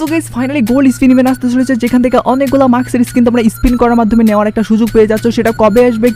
So guys finally spin event আসতে চলেছে। যেখান থেকে অনেকগুলো মার্কসের স্কিন তোমরা স্পিন করার মাধ্যমে নেওয়ার একটা সুযোগ পেয়ে যাচ্ছ। সেটা কবে আসবে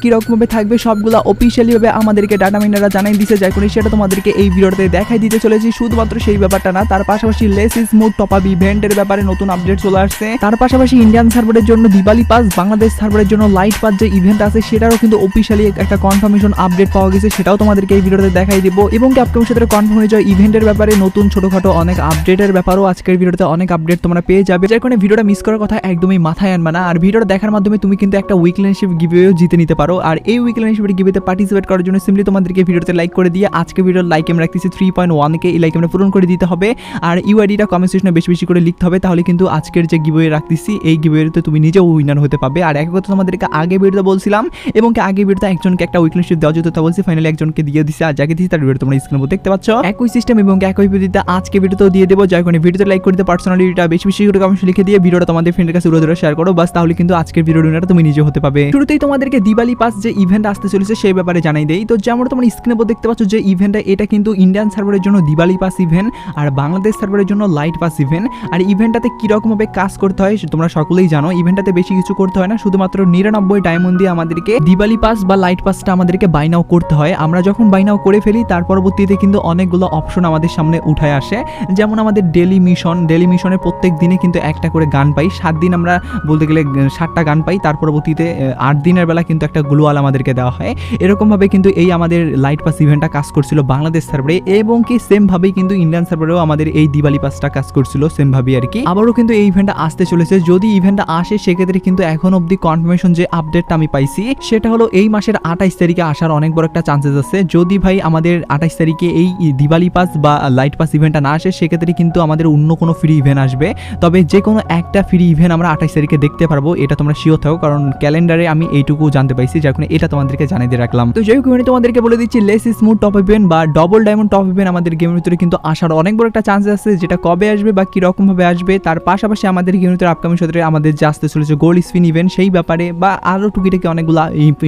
থাকবে, সবগুলো অফিসিয়ালি ভাবে আমাদেরকে ডাটা মাইনাররা জানাই করে সেটা তোমাদেরকে এই ভিডিওতে দেখাই দিতে চলেছি। শুধুমাত্র সেই ব্যাপারটা না, তার পাশাপাশি লেস টপ আপ ইভেন্টের ব্যাপারে নতুন আপডেট চলে আসছে। তার পাশাপাশি ইন্ডিয়ান সার্ভারের জন্য দিবালি পাস বাংলাদেশ সার্ভারের জন্য লাইট পাস যে ইভেন্ট আছে, সেটারও কিন্তু অফিসিয়ালি একটা কনফার্মেশন আপডেট পাওয়া গেছে। সেটাও তোমাদেরকে এই ভিডিওতে দেখাই দিব। এবং কি আপকামিং সাথে কনফার্ম হয়ে যায় ইভেন্টের ব্যাপারে, নতুন ছোটখাটো অনেক আপডেটের ব্যাপারও আজকের ভিডিওতে অনেক আপডেট তোমরা পেয়ে যাবে। যার কারণে ভিডিওটা মিস করার কথা একদমই মাথায় আনবে না। আর ভিডিওটা দেখার মাধ্যমে তুমি কিন্তু একটা উইকলেনশিপ গিভেও জিতে নিতে পারো। আর এই উইকলেনশিপের গিভেতে পার্টিসিপেট করার জন্য সিম্পলি তোমাদেরকে ভিডিওতে লাইক করে দিয়ে আজকে ভিডিওর লাইক আমরা রাখতেছি থ্রি পয়েন্ট ওয়ানকে এই লাইক আমরা পূরণ করে দিতে হবে। আর ইউআইডিটা কমেন্ট বেশি বেশি করে লিখতে হবে। তাহলে কিন্তু আজকের যে গিভওয়ে রাখতেছি, এই গিভওয়েতে তুমি নিজেও উইনার হতে পারবে আর এক কথা তোমাদেরকে আগে ভিডিওতে বলছিলাম, এবং আগে ভিডিওতে একজনকে একটা উইকলেনশিপ দেওয়া যেত তা বলছি ফাইনালি একজনকে দিয়ে দিছে। আর যাকে দিচ্ছি তার ভিডিও তোমরা স্ক্রিনে দেখতে পাচ্ছ। একই সিস্টেম এবং একই ভিডিওতে আজকে ভিডিওতেও দিয়ে দেবো। যাই করে ভিডিওতে লাইক করতে পার্সোনালিটিটা বেশি বেশি করে কমেন্ট লিখে দিয়ে ভিডিওটা তোমাদের ফ্রেন্ডের কাছে উড়ে শেয়ার করো। বাস তাহলে কিন্তু আজকের ভিডিও তুমি নিজে হতে পারবে শুরুতেই তোমাদেরকে দিওয়ালি পাস যে ইভেন্ট আসতে চলেছে সেই ব্যাপারে জানাই দেই। তো যেমন তোমার স্ক্রিনে উপর দেখতে পাচ্ছ যে ইভেন্টটা এটা কিন্তু ইন্ডিয়ান সার্ভারের জন্য দিওয়ালি পাস ইভেন্ট আর বাংলাদেশ সার্ভারের জন্য লাইট পাস ইভেন্ট আর ইভেন্টটাতে কীরকমভাবে কাজ করতে হয় তোমরা সকলেই জানো। ইভেন্টটাতে বেশি কিছু করতে হয় না, শুধুমাত্র নিরানব্বই ডায়মন্ড দিয়ে আমাদেরকে দিওয়ালি পাস বা লাইট পাসটা আমাদেরকে বাইনাও করতে হয়। আমরা যখন বাইনাও করে ফেলি, তার পরবর্তীতে কিন্তু অনেকগুলো অপশন আমাদের সামনে উঠে আসে। যেমন আমাদের ডেলি মিশন ডেলি মিশনের প্রত্যেক দিনে কিন্তু একটা করে গান পাই। সাত দিন আমরা বলতে গেলে সাতটা গান পাই। তার পরবর্তীতে আট দিনের বেলা কিন্তু একটা গ্লোয়াল আমাদেরকে দেওয়া হয়। এরকমভাবে কিন্তু এই আমাদের লাইট পাস ইভেন্টটা কাজ করছিল বাংলাদেশ সার্ভারে এবং কি সেমভাবেই কিন্তু ইন্ডিয়ান সার্ভারেও আমাদের এই দিওয়ালি পাসটা কাজ করছিল সেমভাবেই আর কি। আবারও কিন্তু এই ইভেন্টটা আসতে চলেছে। যদি ইভেন্টটা আসে, সেক্ষেত্রে কিন্তু এখন অবধি কনফার্মেশন যে আপডেটটা আমি পাইছি, সেটা হলো এই মাসের আঠাইশ তারিখে আসার অনেক বড় একটা চান্সেস আছে। যদি ভাই আমাদের আঠাইশ তারিখে এই দিওয়ালি পাস বা লাইট পাস ইভেন্টটা না আসে, সেক্ষেত্রে কিন্তু আমাদের অন্য কোনো ফ্রি ইভেন্ট আসবে। তবে যে কোনো একটা ফ্রি ইভেন্ট আমরা আঠাইশ তারিখে দেখতে পারব, এটা তোমরা শিওর থাকো, কারণ ক্যালেন্ডারে আমি এইটুকু জানতে পাইছি, যার কারণে এটা তোমাদেরকে জানিয়ে দিয়ে রাখলাম। তো যাই হোক তোমাদেরকে বলে দিচ্ছি লেস স্মুথ টপ ইভেন্ট বা ডবল ডায়মন্ড টপ ইভেন্ট আমাদের গেমের ভিতরে কিন্তু আসার অনেক বড় একটা চান্স আছে, যেটা কবে আসবে বা কীরকম ভাবে আসবে, তার পাশাপাশি আমাদের গেমের ভিতরে আপকামিং সত্রে আমাদের যে আসতে চলেছে গোল্ড স্পিন ইভেন্ট সেই ব্যাপারে বা আরও টুকিটাকি অনেকগুলো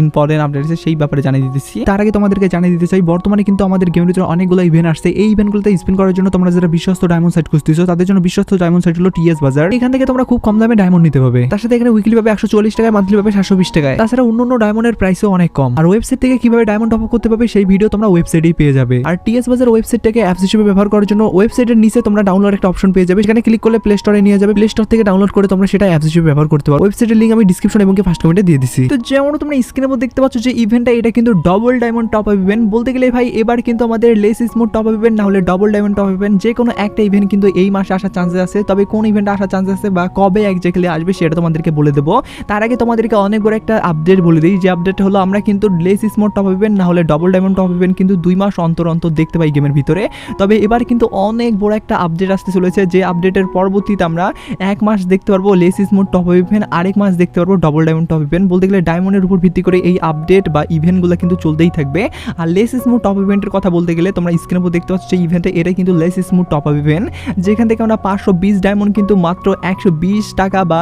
ইম্পর্টেন্ট আপডেট আছে, সেই ব্যাপারে জানিয়ে দিতেছি তার আগে তোমাদেরকে জানিয়ে দিতে চাই, বর্তমানে কিন্তু আমাদের গেমের ভিতরে অনেকগুলো ইভেন্ট আসছে, এই ইভেন্টগুলোতে স্পিন করার জন্য তোমরা যারা বিশ্বস্ত ডায়মন্ড সাইট খুঁজতেছো, তাদের জন্য বিশ্বস্ত ডায়মন্ড সাইট হলো টিএস বাজার। এখান থেকে তোমরা খুব কম দামে ডায়মন্ড নিতে পারবে তার সাথে এখানে উইকলি পাবে একশো চল্লিশ টাকায় মান্থলি পাবে সাতশো বিশ টাকায়। তাছাড়া অন্য অন্য ডায়মন্ডের প্রাইসও অনেক কম। আর ওয়েবসাইট থেকে কীভাবে ডায়মন্ড টপ করতে পারবে, সেই ভিডিও তোমরা ওয়েবসাইটেই পেয়ে যাবে। আর টিএস বাজার ওয়েবসাইটটাকে অ্যাপস হিসেবে ব্যবহার করার জন্য ওয়েবসাইটের নিচে তোমরা ডাউনলোড একটা অপশন পেয়ে যাবে। সেখানে ক্লিক করলে প্লে স্টোরে নিয়ে যাবে। প্লে স্টোর থেকে ডাউনলোড করে তোমরা সেটা অ্যাপস হিসেবে ব্যবহার করতে পারো। ওয়েবসাইটের লিঙ্ক আমি ডিসক্রিপশন এবং ফার্স্ট কমেন্টে দিয়ে দিছি। তো যেমন তোমরা স্ক্রিনের মধ্যে দেখতে পাচ্ছ যে ইভেন্টটা এটা কিন্তু double diamond top up event বলতে গেলে ভাই, এবার কিন্তু আমাদের less smooth top up event না হলে ডবল ডায়মন্ড টপ ইভেন্ট যে কোনো একটা ইভেন্ট কিন্তু এই মাসে আসার চান্সেস আছে, তবে কোন ইভেন্ট আসার চান্স আছে বা কবে একজাক্টলি আসবে সেটা তোমাদেরকে বলে দেবো। তার আগে তোমাদেরকে অনেক বড় একটা আপডেট বলে দিই, যে আপডেট হলো আমরা কিন্তু লেস স্মুথ টপ ইভেন্ট না হলে ডবল ডায়মন্ড টপ ইভেন্ট কিন্তু দুই মাস অন্তর অন্তর দেখতে পাই গেমের ভিতরে। তবে এবার কিন্তু অনেক বড় একটা আপডেট আসতে চলেছে, যে আপডেটের পরবর্তীতে আমরা এক মাস দেখতে পারব লেস স্মুথ টপ ইভেন্ট আরেক মাস দেখতে পারব ডবল ডায়মন্ড টপ ইভেন্ট বলতে গেলে ডায়মন্ডের উপর ভিত্তি করে এই আপডেট বা ইভেন্টগুলো কিন্তু চলতেই থাকবে। আর লেস স্মুথ টপ ইভেন্টের কথা বলতে গেলে তোমরা স্ক্রিনের উপর দেখতে পাচ্ছ যে ইভেন্টে এটাই কিন্তু লেস স্মুথ টপ ইভেন্ট যেখান থেকে আমরা পাঁচশো বিশ ডায়মন্ড কিন্তু মাত্র একশো বিশ টাকা বা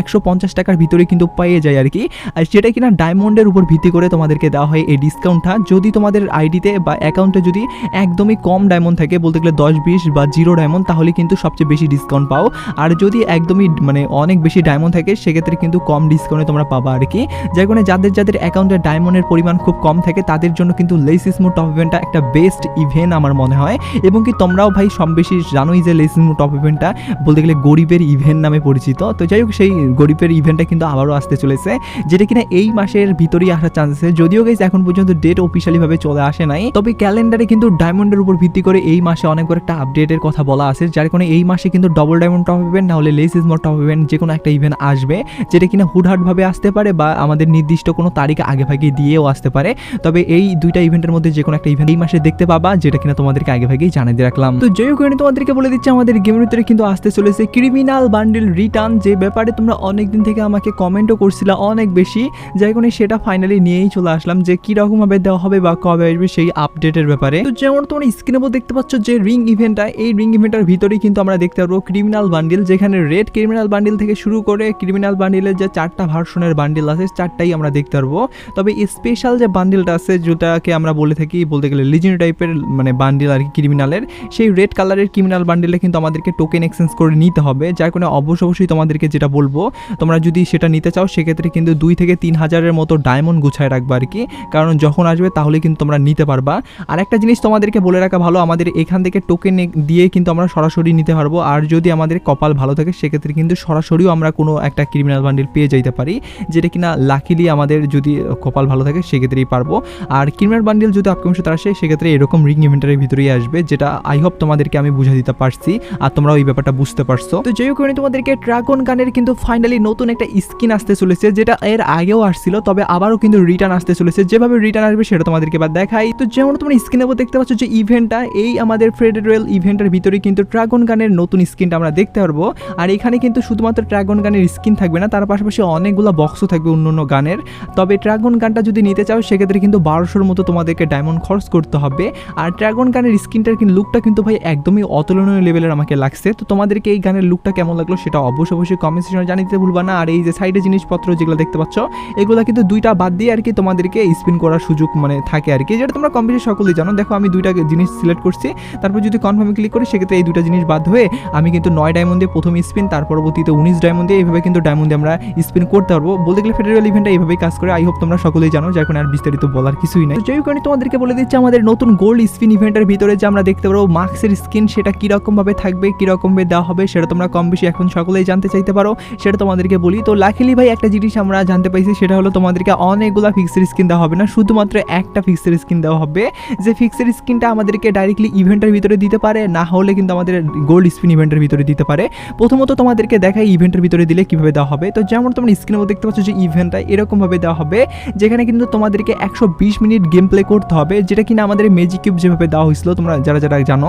একশো পঞ্চাশ টাকার ভিতরে কিন্তু পেয়ে যায় আর কি। আর সেটা কিনা ডায়মন্ডের উপর ভিত্তি করে তোমাদেরকে দেওয়া হয় এই ডিসকাউন্টটা যদি তোমাদের আইডিতে বা অ্যাকাউন্টে যদি একদমই কম ডায়মন্ড থাকে, বলতে গেলে দশ বিশ বা জিরো ডায়মন্ড তাহলে কিন্তু সবচেয়ে বেশি ডিসকাউন্ট পাও। আর যদি একদমই মানে অনেক বেশি ডায়মন্ড থাকে, সেক্ষেত্রে কিন্তু কম ডিসকাউন্টে তোমরা পাবা আর কি। যার কারণে যাদের যাদের অ্যাকাউন্টে ডায়মন্ডের পরিমাণ খুব কম থাকে, তাদের জন্য কিন্তু লেসিসমো টপ ইভেন্টটা একটা বেস্ট ইভেন্ট আমার মনে হয়। এবং কি তোমরাও ভাই সব বেশি জানোই যে লেসিসমো টপ ইভেন্টটা বলতে গেলে গরিবের ইভেন্ট নামে পরিচিত। তো যাই হোক, সেই গরিবের ইভেন্টটা কিন্তু আবারও আসতে চলেছে, যেটা কিনা এই মাসের ভিতরেই আসার চান্স আছে। যদিও গাইজ এখন পর্যন্ত ডেট অফিসিয়ালি ভাবে চলে আসে নাই, তবে ক্যালেন্ডারে কিন্তু ডায়মন্ডের উপর ভিত্তি করে এই মাসে অনেক বড় একটা আপডেটের কথা বলা আছে, যার কারণে এই মাসে কিন্তু ডবল ডায়মন্ড টপ ইভেন্ট না হলে লেস ইসমো টপ ইভেন্ট যে কোনো একটা ইভেন্ট আসবে, যেটা কিনা হুটহাট ভাবে আসতে পারে বা আমাদের নির্দিষ্ট কোনো তারিখ আগে ভাগে দিয়েও আসতে পারে। তবে এই দুইটা ইভেন্টের মধ্যে যে কোনো একটা ইভেন্ট এই মাসে দেখতে পাবা, যেটা কিনা তোমাদেরকে আগে ভাগেই জানিয়ে রাখলাম। তো যাই হোক তোমাদেরকে বলে দিচ্ছি, আমাদের গেমের ভিতরে কিন্তু আসতে চলেছে ক্রিমিনাল বান্ডেল রিটার্ন যে ব্যাপারে তোমরা অনেক দিন থেকে আমাকে কমেন্টও করছিলা অনেক বেশি। যাই কারণে সেটা ফাইনালি নিয়েই চলে আসলাম যে কীরকম ভাবে দেওয়া হবে বা কবে আসবে সেই আপডেটের ব্যাপারে। তো যেমন তোমরা স্ক্রিনে দেখতে পাচ্ছ যে রিং ইভেন্টটা এই রিং ইভেন্টের ভিতরেই কিন্তু আমরা দেখতে পারব ক্রিমিনাল বান্ডিল যেখানে রেড ক্রিমিনাল বান্ডিল থেকে শুরু করে ক্রিমিনাল বান্ডিলের যে চারটা ভার্সনের বান্ডিল আছে, চারটাই আমরা দেখতে পারব। তবে স্পেশাল যে বান্ডিলটা আছে, যেটাকে আমরা বলে থাকি, বলতে গেলে লিজেন্ড টাইপের মানে বান্ডিল আর কি ক্রিমিনালের সেই রেড কালারের ক্রিমিনাল বান্ডিলে কিন্তু আমাদেরকে টোকেন এক্সচেঞ্জ করে নিতে হবে। যার কারণে অবশ্য অবশ্যই তোমাদেরকে যেটা বলব, তোমরা যদি সেটা নিতে চাও, সেক্ষেত্রে কিন্তু দুই থেকে তিন হাজারের মতো ডায়মন্ড গুছায় রাখবে আর কি। কারণ যখন আসবে, তাহলে কিন্তু তোমরা নিতে পারবা। আর একটা জিনিস তোমাদেরকে বলে রাখা ভালো, আমাদের এখান থেকে টোকেন দিয়ে কিন্তু আমরা সরাসরি নিতে পারব। আর যদি আমাদের কপাল ভালো থাকে, সেক্ষেত্রে কিন্তু সরাসরিও আমরা কোনো একটা ক্রিমিনাল বান্ডিল পেয়ে যাইতে পারি, যেটা কিনা লাকিলি আমাদের যদি কপাল ভালো থাকে, সেক্ষেত্রেই পারব। আর ক্রিমিনাল বান্ডিল যদি আপকামিং সাথে আসে, সেক্ষেত্রে এরকম রিং ইভেন্টারের ভিতরেই আসবে, যেটা আই হোপ তোমাদেরকে আমি বুঝে দিতে পারছি। আর তোমরাও এই ব্যাপারটা বুঝতে পারছ? তো যেই কারণে তোমাদেরকে ড্রাগন গানের কিন্তু ফাইনালি নতুন একটা স্কিন আসতে চলেছে, যেটা এর আগেও আসছিল, তবে আবারও কিন্তু রিটার্ন আসতে চলেছে। যেভাবে রিটার্ন আসবে সেটা তোমাদেরকে এবার দেখাই। তো যেমন তোমরা স্ক্রিনে দেখতে পাচ্ছ যে ইভেন্টটা এই আমাদের ফেডারেল ইভেন্টের ভিতরে কিন্তু ড্রাগন গানের নতুন স্কিনটা আমরা দেখতে পারব। আর এখানে কিন্তু শুধুমাত্র ড্রাগন গানের স্কিন থাকবে না, তার পাশাপাশি অনেকগুলো বক্সও থাকবে অন্য অন্য গানের তবে ড্রাগন গানটা যদি নিতে চাও, সেক্ষেত্রে কিন্তু বারোশোর মতো তোমাদেরকে ডায়মন্ড খরচ করতে হবে। আর ড্রাগন গানের স্কিনটার কিন্তু লুকটা কিন্তু ভাই একদমই অতুলনীয় লেভেলের আমাকে লাগছে। তো তোমাদেরকে এই গানের লুকটা কেমন লাগল সেটা অবশ্যই অবশ্যই কমেন্ট সেকশনে জানিয়ে দিতে ভুলবা না। আর এই যে সাইডে জিনিসপত্র যেগুলো দেখতে পাচ্ছ, এগুলো কিন্তু দুইটা বাদ দিয়ে আর কি তোমাদেরকে স্পিন করার সুযোগ মানে থাকে আর কি, যেটা তোমরা কম্পিউটার সকলেই জানো। দেখো, আমি দুইটা জিনিস সিলেক্ট করছি। তারপর যদি কনফার্মে ক্লিক করি, সেক্ষেত্রে এই দুইটা জিনিস বাদ হয়ে আমি কিন্তু নয় ডায়মন্ড দিয়ে প্রথম স্পিন তার পরবর্তীতে উনিশ ডায়মন্ড দিয়ে এইভাবে কিন্তু ডায়মন্ড আমরা স্পিন করতে পারব। বলতে গেলে ফেডারেল ইভেন্টটা এইভাবেই কাজ করে। আই হোপ তোমরা সকলেই জানো, যার কারণে আর বিস্তারিত বলার কিছুই নাই। যেই কারণে তোমাদেরকে বলে দিচ্ছি, আমাদের নতুন গোল্ড স্পিন ইভেন্টের ভিতরে যে আমরা দেখতে পারব মার্কসের স্কিন সেটা কীরকমভাবে থাকবে, কীরকম ভাবে দেওয়া হবে, সেটা তোমরা কম বেশি এখন সকলেই জানতে চাইতে পারো। সেটা তোমাদেরকে বলি, তো লাকিলি ভাই, একটা জিনিস আমরা জানতে পাইছি, সেটা হলো তোমাদেরকে অনেকগুলো ফিক্সড স্কিন দেওয়া হবে না, শুধুমাত্র একটা ফিক্সড স্কিন দেওয়া হবে। যে ফিক্সড স্কিনটা আমাদেরকে ডাইরেক্টলি ইভেন্টের ভিতরে দিতে পারে, না হলে কিন্তু আমাদের গোল্ড স্পিন ইভেন্টের ভিতরে দিতে পারে। প্রথমত তোমাদেরকে দেখাই ইভেন্টের ভিতরে দিলে কীভাবে দেওয়া হবে। তো যেমন তোমরা স্ক্রিনে দেখতে পাচ্ছ যে ইভেন্টটা এরকমভাবে দেওয়া হবে, যেখানে কিন্তু তোমাদেরকে একশো বিশ মিনিট গেম প্লে করতে হবে, যেটা কিনা আমাদের মেজিক কিউব যেভাবে দেওয়া হয়েছিল, তোমরা যারা যারা জানো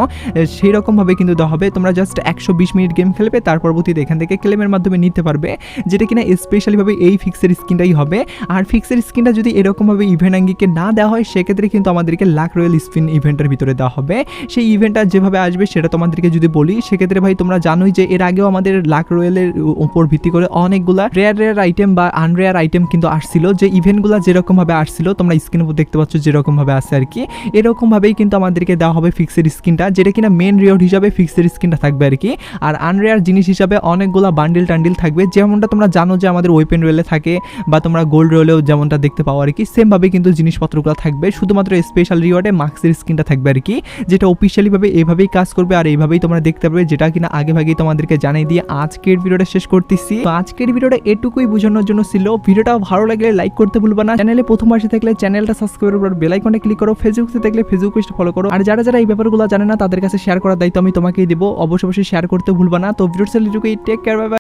সেই রকমভাবে কিন্তু দেওয়া হবে। তোমরা জাস্ট একশো বিশ মিনিট গেম খেলবে, তার পরবর্তীতে এখান থেকে ক্লেমের মাধ্যমে নিতে পারবে, যেটা কিনা স্পেশালিভাবে এই ফিক্সের স্কিনটাই হবে। আর ফিক্সের স্কিনটা যদি এরকমভাবে ইভেন্ট আঙ্গিকে না দেওয়া হয়, সেক্ষেত্রে কিন্তু আমাদেরকে লাখ রয়্যাল স্পিন ইভেন্টের ভিতরে দেওয়া হবে। সেই ইভেন্টটা যেভাবে আসবে, সেটা তোমাদেরকে যদি বলি, সেক্ষেত্রে ভাই তোমরা জানোই যে এর আগেও আমাদের লাখ রয়্যালের উপর ভিত্তি করে অনেকগুলা রেয়ার রেয়ার আইটেম বা আনরেয়ার আইটেম কিন্তু আসছিল। যে ইভেন্টগুলো যেরকমভাবে আসছিল, তোমরা স্ক্রিনের উপর দেখতে পাচ্ছ যেরকমভাবে আসছে আর কি। এরকমভাবেই কিন্তু আমাদেরকে দেওয়া হবে ফিক্সের স্কিনটা যেটা কিনা মেন রিওয়ার্ড হিসাবে ফিক্সের স্কিনটা থাকবে আর কি আর আনরেয়ার জিনিস হিসাবে অনেকগুলো বান্ডিল টান্ডিল থাকবে। যেমনটা তোমরা জানো যে আমাদের ওয়েপেন রয়েলে থাকে বা তোমরা গোল্ড রয়েলেও যেমনটা দেখতে পাও আর কি সেমভাবে কিন্তু জিনিসপত্রগুলো থাকবে। শুধুমাত্র স্পেশাল রিওয়ার্ডে মার্কসের স্কিনটা থাকবে আর কি যেটা অফিসিয়ালিভাবে এভাবেই কাজ করবে আর এইভাবেই তোমরা দেখতে পাবে যেটা কিনা আগে ভাগেই তোমাদেরকে জানিয়ে দিয়ে আজকের ভিডিওটা শেষ করতেছি। তো আজকের ভিডিওটা এটুকুই বোঝানোর জন্য ছিল। ভিডিওটা ভালো লাগলে লাইক করতে ভুলবা না। চ্যানেলে প্রথম আসে থাকলে চ্যানেলটা সাবস্ক্রাইব করে বেল আইকনে ক্লিক করো। ফেসবুকে থাকলে ফেসবুক পেজটা ফলো করো। আর যারা যারা এই ব্যাপারগুলো জানে না, তাদের কাছে শেয়ার করার দায়িত্ব আমি তোমাকেই দেবো। অবশ্যই শেয়ার করতে ভুলবা না। তো ভিডিওর এটুকুই টেক কেয়ার বাই